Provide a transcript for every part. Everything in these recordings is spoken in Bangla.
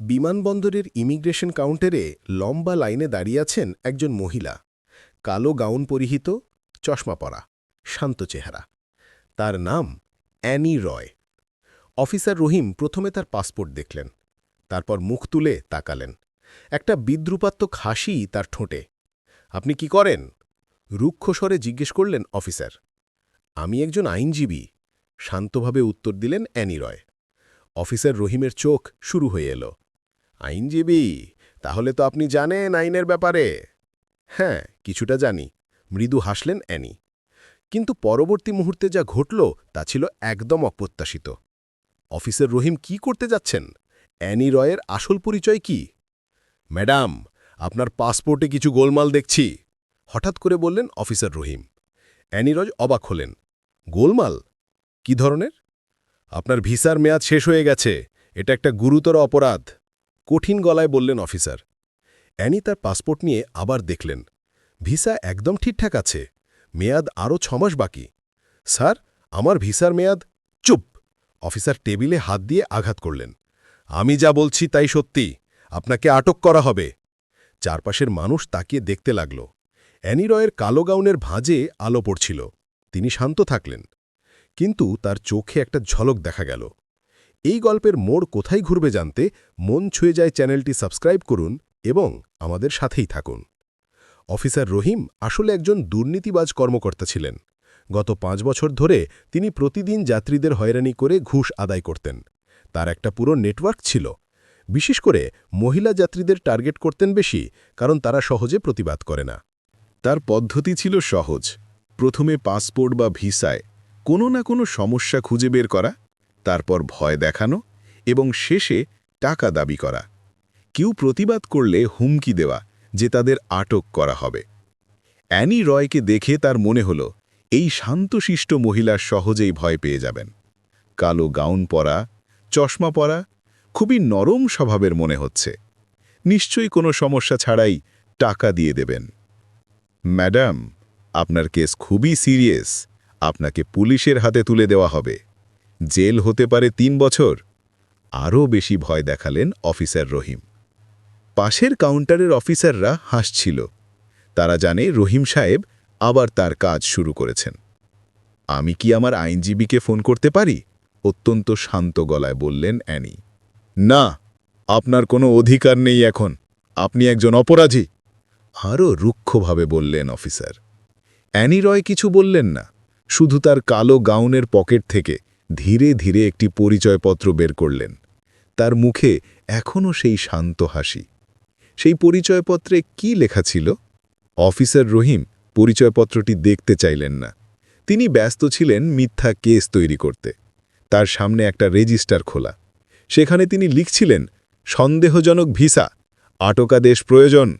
বিমানবন্দরের ইমিগ্রেশন কাউন্টারে লম্বা লাইনে দাঁড়িয়ে আছেন একজন মহিলা। কালো গাউন পরিহিত, চশমা পরা, শান্ত চেহারা। তার নাম অ্যানি রয়। অফিসার রহিম প্রথমে তার পাসপোর্ট দেখলেন, তারপর মুখ তুলে তাকালেন। একটা বিদ্রুপাত্মক হাসি তার ঠোঁটে। আপনি কি করেন? রুক্ষ স্বরে জিজ্ঞেস করলেন অফিসার। আমি একজন আইনজীবী। শান্তভাবে উত্তর দিলেন অ্যানি রয়। অফিসার রহিমের চোখ শুরু হয়ে এলো। আইনজীবী? তাহলে তো আপনি জানেন আইনের ব্যাপারে। হ্যাঁ কিছুটা জানি। মৃদু হাসলেন অ্যানি। কিন্তু পরবর্তী মুহূর্তে যা ঘটল, তা ছিল একদম অপ্রত্যাশিত। অফিসের রহিম কি করতে যাচ্ছেন? অ্যানি রয়ের আসল পরিচয় কি? ম্যাডাম, আপনার পাসপোর্টে কিছু গোলমাল দেখছি। হঠাৎ করে বললেন অফিসার রহিম। অ্যানি রয় অবাক হলেন। গোলমাল? কি ধরনের? আপনার ভিসার মেয়াদ শেষ হয়ে গেছে। এটা একটা গুরুতর অপরাধ। কঠিন গলায় বললেন, অফিসার, অ্যানি তার পাসপোর্ট নিয়ে আবার দেখলেন। ভিসা একদম ঠিকঠাক আছে, মেয়াদ আরও ছমাস বাকি। স্যার, আমার ভিসার মেয়াদ চুপ! অফিসার টেবিলে হাত দিয়ে আঘাত করলেন। আমি যা বলছি তাই সত্যি, আপনাকে আটক করা হবে চারপাশের মানুষ তাকিয়ে দেখতে লাগল। অ্যানি রয়ের কালো গাউনের ভাঁজে আলো পড়ছিল। তিনি শান্ত থাকলেন। কিন্তু তার চোখে একটা ঝলক দেখা গেল। এই গল্পের মোড় কোথায় ঘুরবে জানতে মন ছুঁয়ে যায় চ্যানেলটি সাবস্ক্রাইব করুন এবং আমাদের সাথেই থাকুন। অফিসার রহিম আসলে একজন দুর্নীতিবাজ কর্মকর্তা ছিলেন। গত পাঁচ বছর ধরে তিনি প্রতিদিন যাত্রীদের হয়রানি করে ঘুষ আদায় করতেন। তার একটা পুরো নেটওয়ার্ক ছিল। বিশেষ করে মহিলা যাত্রীদের টার্গেট করতেন বেশি, কারণ তারা সহজে প্রতিবাদ করে না। তার পদ্ধতি ছিল সহজ। প্রথমে পাসপোর্ট বা ভিসায় কোনো না কোনো সমস্যা খুঁজে বের করা তারপর ভয় দেখানো এবং শেষে টাকা দাবি করা। কেউ প্রতিবাদ করলে হুমকি দেওয়া যে তাদের আটক করা হবে। অ্যানি রয়কে দেখে তার মনে হল, এই শান্তশিষ্ট মহিলা সহজেই ভয় পেয়ে যাবেন। কালো গাউন পরা, চশমা পরা, খুবই নরম স্বভাবের মনে হচ্ছে। নিশ্চয়ই কোনো সমস্যা ছাড়াই টাকা দিয়ে দেবেন। ম্যাডাম, আপনার কেস খুবই সিরিয়াস। আপনাকে পুলিশের হাতে তুলে দেওয়া হবে। জেল হতে পারে তিন বছর? আরও বেশি ভয় দেখালেন অফিসার রহিম। পাশের কাউন্টারের অফিসাররা হাসছিল। তারা জানে রহিম সাহেব আবার তার কাজ শুরু করেছেন। আমি কি আমার আইনজীবীকে ফোন করতে পারি? অত্যন্ত শান্ত গলায় বললেন অ্যানি। না, আপনার কোনো অধিকার নেই এখন। আপনি একজন অপরাধী। আরও রুক্ষভাবে বললেন অফিসার। অ্যানি রয় কিছু বললেন না। শুধু তার কালো গাউনের পকেট থেকে ধীরে ধীরে একটি পরিচয়পত্র বের করলেন। তার মুখে এখনও সেই শান্ত হাসি। সেই পরিচয়পত্রে কি লেখা ছিল? অফিসার রহিম পরিচয়পত্রটি দেখতে চাইলেন না। তিনি ব্যস্ত ছিলেন মিথ্যা কেস তৈরি করতে। তার সামনে একটা রেজিস্টার খোলা। সেখানে তিনি লিখছিলেন, সন্দেহজনক ভিসা, আটকাদেশ প্রয়োজন।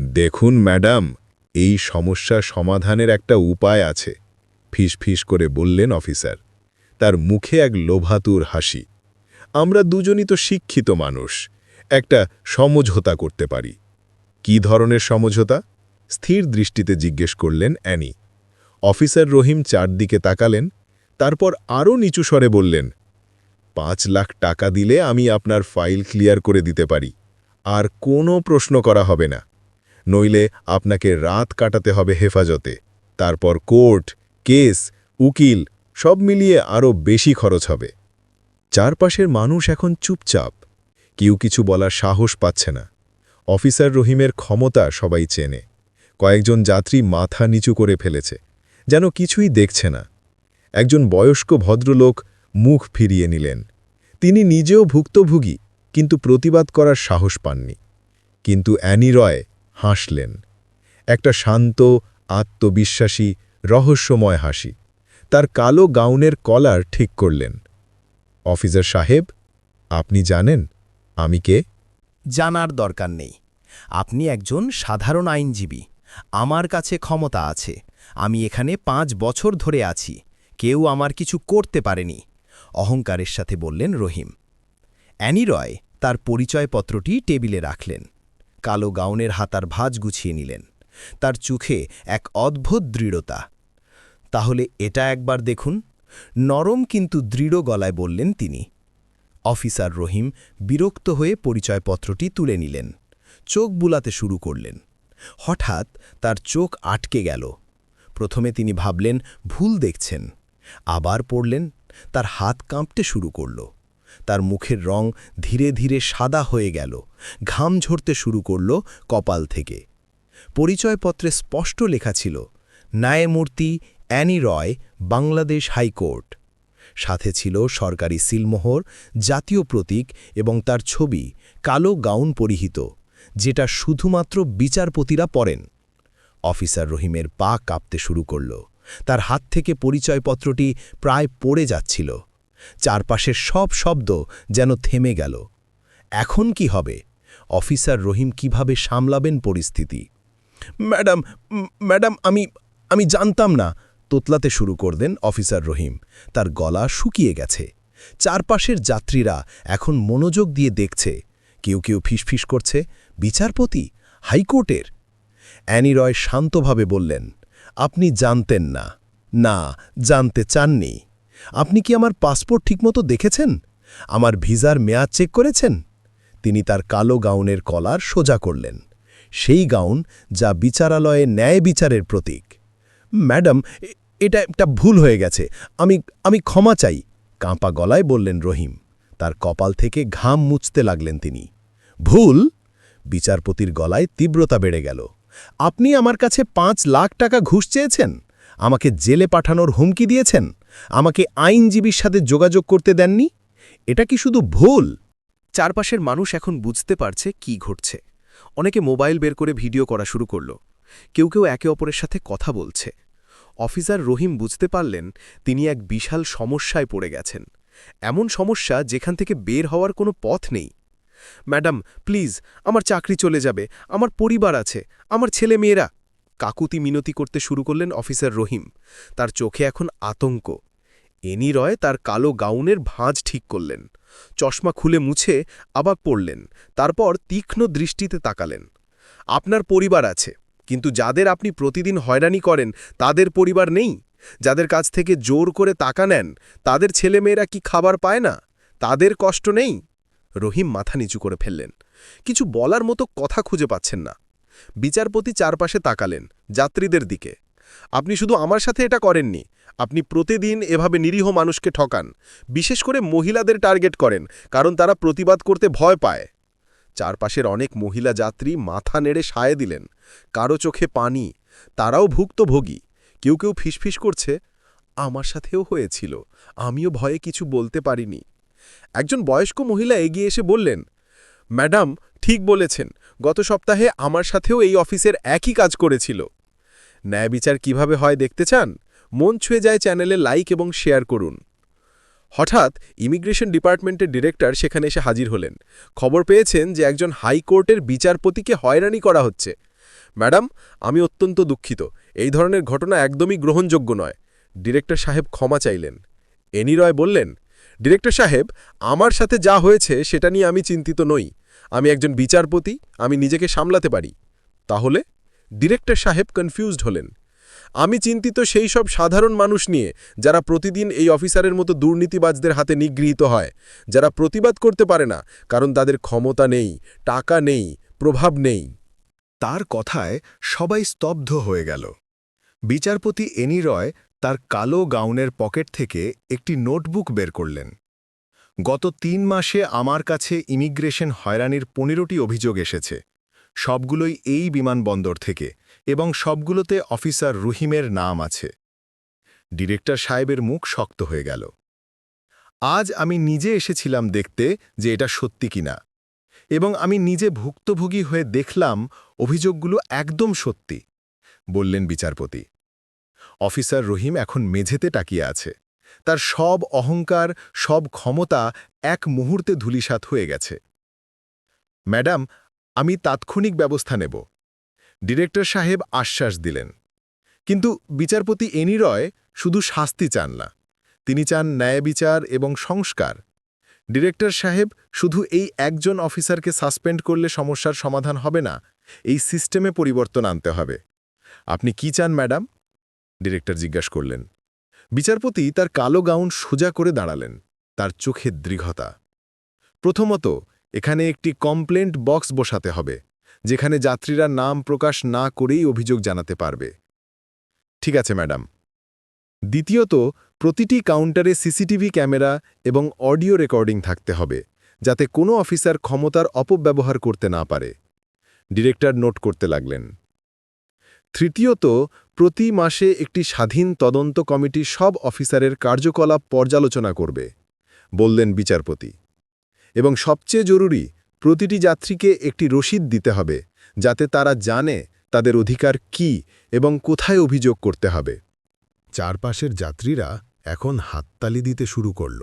দেখুন, ম্যাডাম, এই সমস্যা সমাধানের একটা উপায় আছে ফিস ফিস করে বললেন অফিসার। তার মুখে এক লোভাতুর হাসি। আমরা দুজনই তো শিক্ষিত মানুষ, একটা সমঝোতা করতে পারি। কি ধরনের সমঝোতা? স্থির দৃষ্টিতে জিজ্ঞেস করলেন অ্যানি। অফিসার রহিম চারদিকে তাকালেন, তারপর আরও নিচু স্বরে বললেন, পাঁচ লাখ টাকা দিলে আমি আপনার ফাইল ক্লিয়ার করে দিতে পারি। আর কোনো প্রশ্ন করা হবে না। নইলে আপনাকে রাত কাটাতে হবে হেফাজতে। তারপর কোর্ট, কেস, উকিল সব মিলিয়ে আরও বেশি খরচ হবে। চারপাশের মানুষ এখন চুপচাপ। কেউ কিছু বলার সাহস পাচ্ছে না। অফিসার রহিমের ক্ষমতা সবাই চেনে। কয়েকজন যাত্রী মাথা নিচু করে ফেলেছে। যেন কিছুই দেখছে না। একজন বয়স্ক ভদ্রলোক মুখ ফিরিয়ে নিলেন। তিনি নিজেও ভুক্তভোগী, কিন্তু প্রতিবাদ করার সাহস পাননি। কিন্তু অ্যানি রয় হাসলেন। একটা শান্ত, আত্মবিশ্বাসী, রহস্যময় হাসি। তার কালো গাউনের কলার ঠিক করলেন। অফিসার সাহেব, আপনি জানেন আমি কে? জানার দরকার নেই। আপনি একজন সাধারণ আইনজীবী। আমার কাছে ক্ষমতা আছে। আমি এখানে পাঁচ বছর ধরে আছি। কেউ আমার কিছু করতে পারেনি। অহংকারের সাথে বললেন রহিম। অ্যানি রয় তার পরিচয়পত্রটি টেবিলে রাখলেন। কালো গাউনের হাতার ভাঁজ গুছিয়ে নিলেন। তার চোখে এক অদ্ভুত দৃঢ়তা। তাহলে এটা একবার দেখুন। নরম কিন্তু দৃঢ় গলায় বললেন তিনি। অফিসার রহিম বিরক্ত হয়ে পরিচয়পত্রটি তুলে নিলেন। চোখ বুলাতে শুরু করলেন। হঠাৎ তার চোখ আটকে গেল। প্রথমে তিনি ভাবলেন, ভুল দেখছেন। আবার পড়লেন, তার হাত কাঁপতে শুরু করল। তার মুখের রং ধীরে ধীরে সাদা হয়ে গেল। ঘাম ঝরতে শুরু করল কপাল থেকে। পরিচয়পত্রে স্পষ্ট লেখা ছিল ন্যায়মূর্তি Annie Roy, Bangladesh high court. সাথে ছিল সরকারি সিলমোহর, জাতীয় প্রতীক এবং তার ছবি কালো গাউন পরিহিত, যেটা শুধুমাত্র বিচারপতিরা পরেন অফিসার রহিমের পা কাঁপতে শুরু করল। তার হাত থেকে পরিচয়পত্রটি প্রায় পড়ে যাচ্ছিল। চারপাশের সব শব্দ যেন থেমে গেল। এখন কি হবে? অফিসার রহিম কীভাবে সামলাবেন পরিস্থিতি? ম্যাডাম ম্যাডাম, আমি আমি জানতাম না। তোতলাতে শুরু করলেন অফিসার রহিম। তার গলা শুকিয়ে গেছে। চারপাশের যাত্রীরা এখন মনোযোগ দিয়ে দেখছে। কেউ কেউ ফিসফিস করছে, বিচারপতি? হাইকোর্টের? অ্যানি রয় শান্তভাবে বললেন, আপনি জানতেন না। না, জানতে চাননি। আপনি কি আমার পাসপোর্ট ঠিকমতো দেখেছেন? আমার ভিসার মেয়াদ চেক করেছেন? তিনি তার কালো গাউনের কলার সোজা করলেন। সেই গাউন যা বিচারালয়ে ন্যায় বিচারের প্রতীক। ম্যাডাম, এটা একটা ভুল হয়ে গেছে। আমি আমি ক্ষমা চাই, কাঁপা গলায় বললেন রহিম। তার কপাল থেকে ঘাম মুছতে লাগলেন তিনি। ভুল? বিচারপতির গলায় তীব্রতা বেড়ে গেল। আপনি আমার কাছে পাঁচ লাখ টাকা ঘুষ চেয়েছেন? আমাকে জেলে পাঠানোর হুমকি দিয়েছেন? আমাকে আইনজীবীর সাথে যোগাযোগ করতে দেননি? এটা কি শুধু ভুল? চারপাশের মানুষ এখন বুঝতে পারছে কি ঘটছে। অনেকে মোবাইল বের করে ভিডিও করা শুরু করল। কেউ কেউ একে অপরের সাথে কথা বলছে। অফিসার রহিম বুঝতে পারলেন তিনি এক বিশাল সমস্যায় পড়ে গেছেন। এমন সমস্যা যেখান থেকে বের হওয়ার কোনো পথ নেই। ম্যাডাম, প্লিজ, আমার চাকরি চলে যাবে, আমার পরিবার আছে, আমার ছেলে মেয়েরা কাকুতি মিনতি করতে শুরু করলেন অফিসার রহিম। তার চোখে এখন আতঙ্ক। এনি রয় তার কালো গাউনের ভাঁজ ঠিক করলেন। চশমা খুলে মুছে আবার পড়লেন, তারপর তীক্ষ্ণ দৃষ্টিতে তাকালেন। আপনার পরিবার আছে কিন্তু যাদের আপনি প্রতিদিন হয়রানি করেন, তাদের পরিবার নেই। যাদের কাছ থেকে জোর করে টাকা নেন, তাদের ছেলেমেয়েরা কি খাবার পায় না? তাদের কষ্ট নেই। রহিম মাথা নিচু করে ফেললেন। কিছু বলার মতো কথা খুঁজে পাচ্ছেন না। বিচারপতি চারপাশে তাকালেন, যাত্রীদের দিকে। আপনি শুধু আমার সাথে এটা করেননি। আপনি প্রতিদিন এভাবে নিরীহ মানুষকে ঠকান। বিশেষ করে মহিলাদের টার্গেট করেন, কারণ তারা প্রতিবাদ করতে ভয় পায়। চারপাশের অনেক মহিলা যাত্রী মাথা নেড়ে সায় দিলেন। কারও চোখে পানি, তারাও ভুক্তভোগী। কেউ কেউ ফিসফিস করছে, আমার সাথেও হয়েছিল, আমিও ভয়ে কিছু বলতে পারিনি। একজন বয়স্ক মহিলা এগিয়ে এসে বললেন, ম্যাডাম, ঠিক বলেছেন, গত সপ্তাহে আমার সাথেও এই অফিসের একই কাজ করেছিল। ন্যায় বিচার কীভাবে হয় দেখতে চান? মন ছুঁয়ে যায় চ্যানেলে লাইক এবং শেয়ার করুন। হঠাৎ ইমিগ্রেশন ডিপার্টমেন্টের ডিরেক্টর সেখানে এসে হাজির হলেন। খবর পেয়েছেন যে একজন হাইকোর্টের বিচারপতিকে হয়রানি করা হচ্ছে। ম্যাডাম, আমি অত্যন্ত দুঃখিত। এই ধরনের ঘটনা একদমই গ্রহণযোগ্য নয়। ডিরেক্টর সাহেব ক্ষমা চাইলেন। এনি রয় বললেন, ডিরেক্টর সাহেব, আমার সাথে যা হয়েছে সেটা নিয়ে আমি চিন্তিত নই। আমি একজন বিচারপতি, আমি নিজেকে সামলাতে পারি। তাহলে? ডিরেক্টর সাহেব কনফিউজড হলেন। আমি চিন্তিত সেই সব সাধারণ মানুষ নিয়ে, যারা প্রতিদিন এই অফিসারের মতো দুর্নীতিবাজদের হাতে নিগৃহীত হয়। যারা প্রতিবাদ করতে পারে না, কারণ তাদের ক্ষমতা নেই, টাকা নেই, প্রভাব নেই। তার কথায় সবাই স্তব্ধ হয়ে গেল। বিচারপতি এনি রয় তার কালো গাউনের পকেট থেকে একটি নোটবুক বের করলেন। গত তিন মাসে আমার কাছে ইমিগ্রেশন হয়রানির পনেরোটি অভিযোগ এসেছে। সবগুলোই এই বিমানবন্দর থেকে এবং সবগুলোতে অফিসার রহিমের নাম আছে। ডিরেক্টর সাহেবের মুখ শক্ত হয়ে গেল। আজ আমি নিজে এসেছিলাম দেখতে যে এটা সত্যি কিনা এবং আমি নিজে ভুক্তভোগী হয়ে দেখলাম অভিযোগগুলো একদম সত্যি, বললেন বিচারপতি। অফিসার রহিম এখন মেঝেতে টাকিয়ে আছে। তার সব অহংকার, সব ক্ষমতা এক মুহূর্তে ধূলিসাৎ হয়ে গেছে। ম্যাডাম আমি তাৎক্ষণিক ব্যবস্থা নেব। ডিরেক্টর সাহেব আশ্বাস দিলেন। কিন্তু বিচারপতি এনি রয় শুধু শাস্তি চান না, তিনি চান ন্যায় বিচার এবং সংস্কার। ডিরেক্টর সাহেব শুধু এই একজন অফিসারকে সাসপেন্ড করলে সমস্যার সমাধান হবে না, এই সিস্টেমে পরিবর্তন আনতে হবে। আপনি কি চান, ম্যাডাম? ডিরেক্টর জিজ্ঞাসা করলেন। বিচারপতি তার কালো গাউন সোজা করে দাঁড়ালেন, তার চোখে দৃঢ়তা। প্রথমত এখানে একটি কমপ্লেন্ট বক্স বসাতে হবে, যেখানে যাত্রীরা নাম প্রকাশ না করেই অভিযোগ জানাতে পারবে। ঠিক আছে, ম্যাডাম। দ্বিতীয়ত, প্রতিটি কাউন্টারে সিসিটিভি ক্যামেরা এবং অডিও রেকর্ডিং থাকতে হবে, যাতে কোনো অফিসার ক্ষমতার অপব্যবহার করতে না পারে। ডিরেক্টর নোট করতে লাগলেন। তৃতীয়ত, প্রতি মাসে একটি স্বাধীন তদন্ত কমিটি সব অফিসারের কার্যকলাপ পর্যালোচনা করবে, বললেন বিচারপতি। এবং সবচেয়ে জরুরি, প্রতিটি যাত্রীকে একটি রসিদ দিতে হবে, যাতে তারা জানে তাদের অধিকার কি এবং কোথায় অভিযোগ করতে হবে। চারপাশের যাত্রীরা এখন হাততালি দিতে শুরু করল,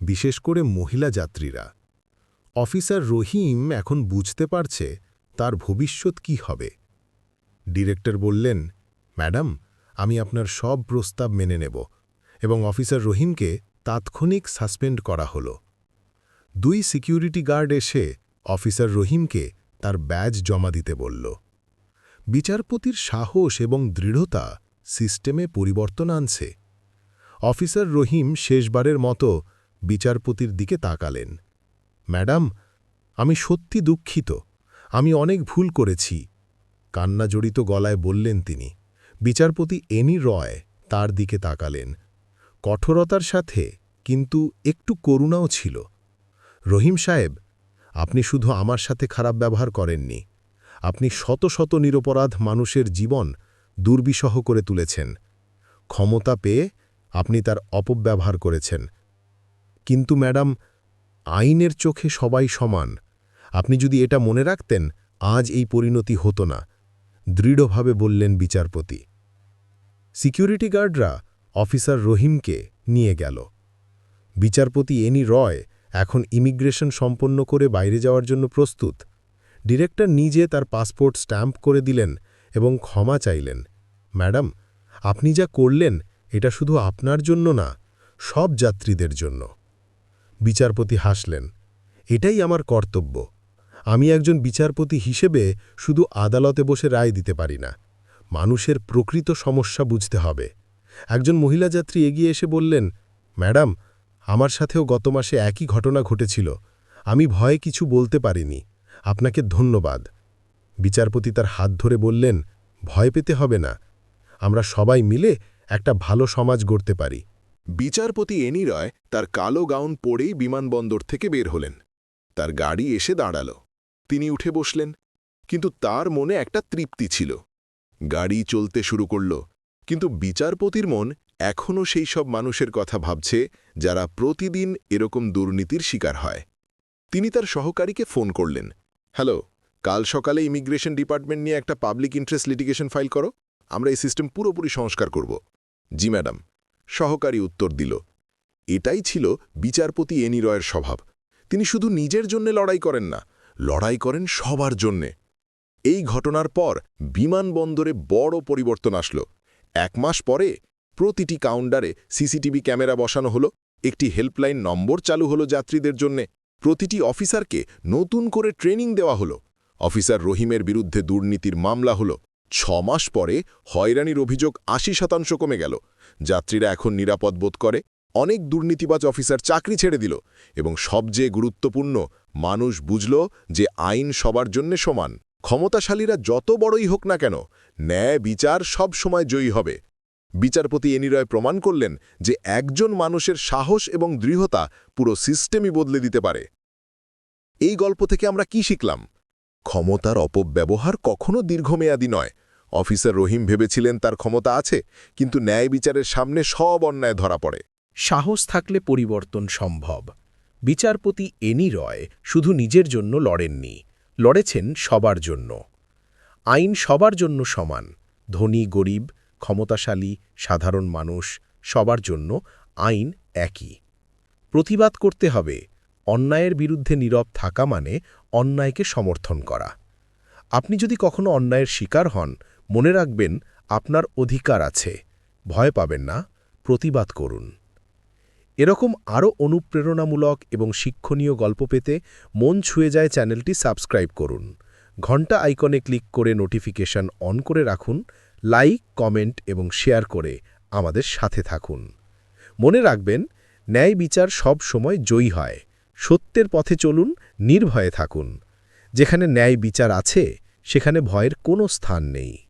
বিশেষ করে মহিলা যাত্রীরা। অফিসার রহিম এখন বুঝতে পারছে তার ভবিষ্যৎ কি হবে। ডিরেক্টর বললেন, ম্যাডাম, আমি আপনার সব প্রস্তাব মেনে নেব। এবং অফিসার রহিমকে তাৎক্ষণিক সাসপেন্ড করা হল। দুই সিকিউরিটি গার্ড এসে অফিসার রহিমকে তার ব্যাজ জমা দিতে বলল। বিচারপতির সাহস এবং দৃঢ়তা সিস্টেমে পরিবর্তন আনছে। অফিসার রহিম শেষবারের মতো বিচারপতির দিকে তাকালেন। ম্যাডাম, আমি সত্যি দুঃখিত। আমি অনেক ভুল করেছি। কান্না জড়িত গলায় বললেন তিনি। বিচারপতি এনি রয় তার দিকে তাকালেন। কঠোরতার সাথে, কিন্তু একটু করুণাও ছিল। রহিম সাহেব, আপনি শুধু আমার সাথে খারাপ ব্যবহার করেননি। আপনি শত শত নিরপরাধ মানুষের জীবন দুর্বিষহ করে তুলেছেন। ক্ষমতা পেয়ে আপনি তার অপব্যবহার করেছেন। কিন্তু ম্যাডাম, আইনের চোখে সবাই সমান। আপনি যদি এটা মনে রাখতেন, আজ এই পরিণতি হতো না। দৃঢ়ভাবে বললেন বিচারপতি। সিকিউরিটি গার্ডরা অফিসার রহিমকে নিয়ে গেল। বিচারপতি এনি রয় এখন ইমিগ্রেশন সম্পন্ন করে বাইরে যাওয়ার জন্য প্রস্তুত। ডিরেক্টর নিজে তার পাসপোর্ট স্ট্যাম্প করে দিলেন এবং ক্ষমা চাইলেন। ম্যাডাম, আপনি যা করলেন, এটা শুধু আপনার জন্য না, সব যাত্রীদের জন্য। বিচারপতি হাসলেন। এটাই আমার কর্তব্য। আমি একজন বিচারপতি হিসেবে শুধু আদালতে বসে রায় দিতে পারি না। মানুষের প্রকৃত সমস্যা বুঝতে হবে। একজন মহিলা যাত্রী এগিয়ে এসে বললেন, ম্যাডাম আমার সাথেও গত মাসে একই ঘটনা ঘটেছিল। আমি ভয়ে কিছু বলতে পারিনি। আপনাকে ধন্যবাদ। বিচারপতি তার হাত ধরে বললেন, ভয় পেতে হবে না। আমরা সবাই মিলে একটা ভালো সমাজ গড়তে পারি। বিচারপতি এনি রয় তার কালো গাউন পরেই বিমানবন্দর থেকে বের হলেন। তার গাড়ি এসে দাঁড়াল। তিনি উঠে বসলেন, কিন্তু তার মনে একটা তৃপ্তি ছিল। গাড়ি চলতে শুরু করল, কিন্তু বিচারপতির মন এখনও সেই সব মানুষের কথা ভাবছে যারা প্রতিদিন এরকম দুর্নীতির শিকার হয়। তিনি তার সহকারীকে ফোন করলেন। হ্যালো, কাল সকালে ইমিগ্রেশন ডিপার্টমেন্ট নিয়ে একটা পাবলিক ইন্টারেস্ট লিটিগেশন ফাইল করো। আমরা এই সিস্টেম পুরোপুরি সংস্কার করব। জি, ম্যাডাম। সহকারী উত্তর দিল। এটাই ছিল বিচারপতি এনি রয়ের স্বভাব। তিনি শুধু নিজের জন্য লড়াই করেন না, লড়াই করেন সবার জন্যে। এই ঘটনার পর বিমানবন্দরে বড় পরিবর্তন আসলো। এক মাস পরে প্রতিটি কাউন্টারে সিসিটিভি ক্যামেরা বসানো হলো, একটি হেল্পলাইন নম্বর চালু হলো যাত্রীদের জন্যে, প্রতিটি অফিসারকে নতুন করে ট্রেনিং দেওয়া হলো। অফিসার রহিমের বিরুদ্ধে দুর্নীতির মামলা হলো, ছ মাস পরে হয়রানির অভিযোগ আশি শতাংশ কমে গেল। যাত্রীরা এখন নিরাপদ বোধ করে, অনেক দুর্নীতিবাজ অফিসার চাকরি ছেড়ে দিল এবং সবচেয়ে গুরুত্বপূর্ণ, মানুষ বুঝল যে আইন সবার জন্য সমান। ক্ষমতাশালীরা যত বড়ই হোক না কেন, ন্যায় বিচার সব সময় জয়ী হবে। বিচারপতি এনিরয় প্রমাণ করলেন যে একজন মানুষের সাহস এবং দৃঢ়তা পুরো সিস্টেমই বদলে দিতে পারে। এই গল্প থেকে আমরা কি শিখলাম? ক্ষমতার অপব্যবহার কখনো দীর্ঘমেয়াদী নয়। অফিসার রহিম ভেবেছিলেন তার ক্ষমতা আছে, কিন্তু ন্যায় বিচারের সামনে সব অন্যায় ধরা পড়ে। সাহস থাকলে পরিবর্তন সম্ভব। বিচারপতি এনি রয় শুধু নিজের জন্য লড়েননি, লড়েছেন সবার জন্য। আইন সবার জন্য সমান, ধনী, গরিব ক্ষমতাশালী, সাধারণ মানুষ, সবার জন্য আইন একই। প্রতিবাদ করতে হবে, অন্যায়ের বিরুদ্ধে নীরব থাকা মানে অন্যায়কে সমর্থন করা। আপনি যদি কখনো অন্যায়ের শিকার হন, মনে রাখবেন আপনার অধিকার আছে। ভয় পাবেন না, প্রতিবাদ করুন। এরকম আরও অনুপ্রেরণামূলক এবং শিক্ষণীয় গল্প পেতে মন ছুঁয়ে যায় চ্যানেলটি সাবস্ক্রাইব করুন। ঘণ্টা আইকনে ক্লিক করে নোটিফিকেশন অন করে রাখুন। লাইক, কমেন্ট এবং শেয়ার করে আমাদের সাথে থাকুন। মনে রাখবেন, ন্যায় বিচার সব সময় জয়ী হয়। সত্যের পথে চলুন, নির্ভয়ে থাকুন। যেখানে ন্যায় বিচার আছে, সেখানে ভয়ের কোনো স্থান নেই।